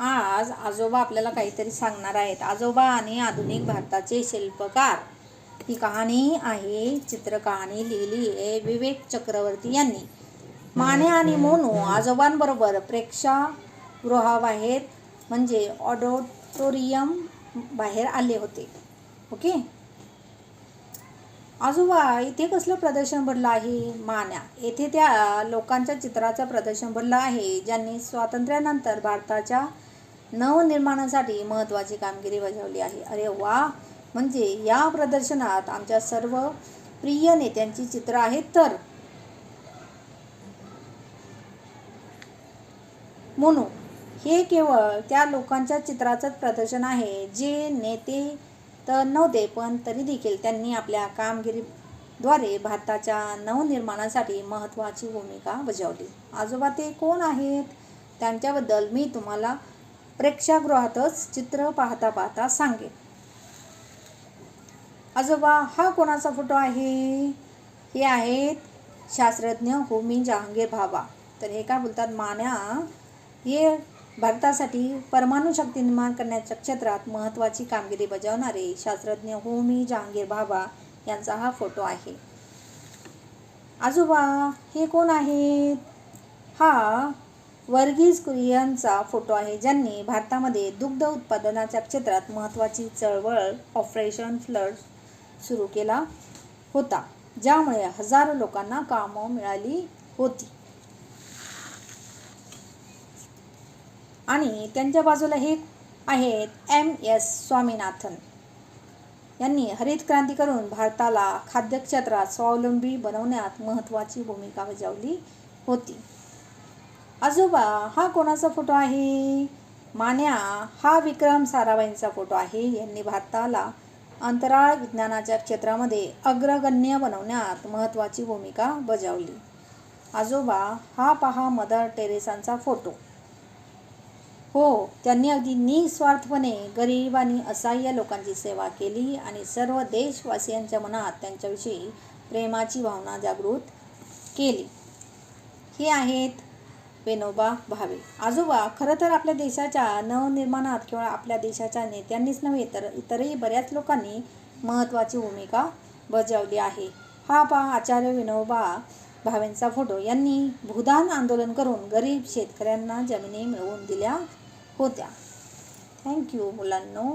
आज आजोबा आपल्याला काहीतरी सांगणार आहेत. आजोबा आणि आधुनिक भारताचे शिल्पकार. ही कहाणी आहे चित्र कहाणी लिहिली आहे विवेक चक्रवर्ती यांनी. माने आणि मोनू आजोबांबरोबर प्रेक्षागृहाबाहेर म्हणजे ऑडिटोरियम बाहेर आले होते. ओके? आजोबा इथे कसलं प्रदर्शन भरलं आहे? मान्या. येथे त्या लोकांच्या चित्राचं प्रदर्शन भरलं आहे ज्यांनी स्वातंत्र्यानंतर भारताच्या नवनिर्माणासाठी महत्त्वाची कामगिरी बजावली आहे. अरे वा! म्हणजे या प्रदर्शनात आमच्या सर्व प्रिय नेत्यांची चित्र आहेत तर मोनू हे केवळ त्या लोकांच्या चित्राचंच प्रदर्शन आहे जे नेते तर नव्हते पण तरी देखील त्यांनी आपल्या कामगिरीद्वारे भारताच्या नवनिर्माणासाठी महत्त्वाची भूमिका बजावली. आजोबा ते कोण आहेत? त्यांच्याबद्दल मी तुम्हाला प्रेक्षागृहातच चित्र पाहता पाहता सांगे आजोबा हा कोणाचा फोटो आहे? हे आहेत शास्त्रज्ञ होमी जहांगीर भाभा. तर हे काय बोलतात? मान्या हे भारतासाठी परमाणू शक्ती निर्माण करण्याच्या क्षेत्रात महत्त्वाची कामगिरी बजावणारे शास्त्रज्ञ होमी जहांगीर भाभा यांचा हा फोटो आहे. आजोबा हे कोण आहेत? हा वर्गीज कुरियनचा फोटो आहे ज्यांनी भारतामध्ये दुग्ध उत्पादनाच्या क्षेत्रात महत्त्वाची चळवळ ऑपरेशन फ्लड सुरू केला होता ज्यामुळे हजारो लोकांना कामं मिळाली होती. आणि त्यांच्या बाजूला हे आहेत एम एस स्वामीनाथन. यांनी हरित क्रांती करून भारताला खाद्य क्षेत्रात स्वावलंबी बनवण्यात महत्त्वाची भूमिका बजावली होती. आजोबा हा कोणाचा फोटो आहे? मान्या हा विक्रम साराभाईंचा फोटो आहे. यांनी भारताला अंतराळ विज्ञानाच्या क्षेत्रामध्ये अग्रगण्य बनवण्यात महत्त्वाची भूमिका बजावली. आजोबा हा पहा मदर टेरेसांचा फोटो. हो त्यांनी अगदी निस्वार्थपणे गरीब आणि असहाय्य लोकांची सेवा केली आणि सर्व देशवासियांच्या मनात त्यांच्याविषयी प्रेमाची भावना जागृत केली. हे आहेत विनोबा भावे. आजोबा खरं तर आपल्या देशाच्या नवनिर्माणात केवळ आपल्या देशाच्या नेत्यांनीच नव्हे तर इतरही बऱ्याच लोकांनी महत्त्वाची भूमिका बजावली आहे. हा पहा आचार्य विनोबा भावेंचा फोटो. यांनी भूदान आंदोलन करून गरीब शेतकऱ्यांना जमिनी मिळवून दिल्या होत्या. थँक्यू मुलांनो.